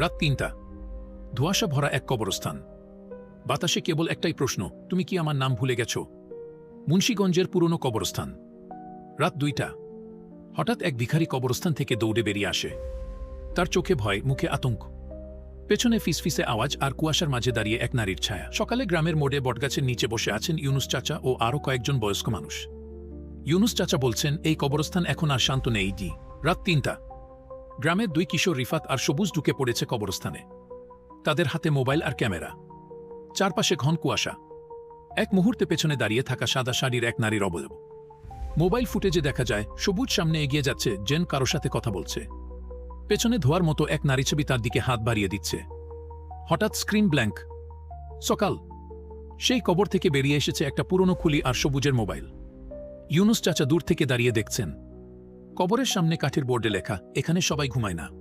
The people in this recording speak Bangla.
রাত তিনটা। ধোঁয়াশা ভরা এক কবরস্থান। বাতাসে কেবল একটাই প্রশ্ন, তুমি কি আমার নাম ভুলে গেছ? মুন্সীগঞ্জের পুরনো কবরস্থান। রাত দুইটা। হঠাৎ এক ভিখারি কবরস্থান থেকে দৌড়ে বেরিয়ে আসে। তার চোখে ভয়, মুখে আতঙ্ক। পেছনে ফিসফিসে আওয়াজ আর কুয়াশার মাঝে দাঁড়িয়ে এক নারীর ছায়া। সকালে গ্রামের মোড়ে বটগাছের নিচে বসে আছেন ইউনুস চাচা ও আরও কয়েকজন বয়স্ক মানুষ। ইউনুস চাচা বলছেন, এই কবরস্থান এখন আর শান্ত নেই, জি। রাত তিনটা। গ্রামের দুই কিশোর রিফাত আর সবুজ ঢুকে পড়েছে কবরস্থানে। তাদের হাতে মোবাইল আর ক্যামেরা। চারপাশে ঘন কুয়াশা। এক মুহূর্তে পেছনে দাঁড়িয়ে থাকা সাদা শাড়ির এক নারীর অবয়ব। মোবাইল ফুটেজে দেখা যায়, সবুজ সামনে এগিয়ে যাচ্ছে, জেন কারও সাথে কথা বলছে। পেছনে ধোয়ার মতো এক নারী ছবি তার দিকে হাত বাড়িয়ে দিচ্ছে। হঠাৎ স্ক্রিন ব্ল্যাঙ্ক। সকাল। সেই কবর থেকে বেরিয়ে এসেছে একটা পুরনো খুলি আর সবুজের মোবাইল। ইউনুস চাচা দূর থেকে দাঁড়িয়ে দেখছেন। কবরের সামনে কাঠের বোর্ডে লেখা এখানে সবাই ঘুমায় না।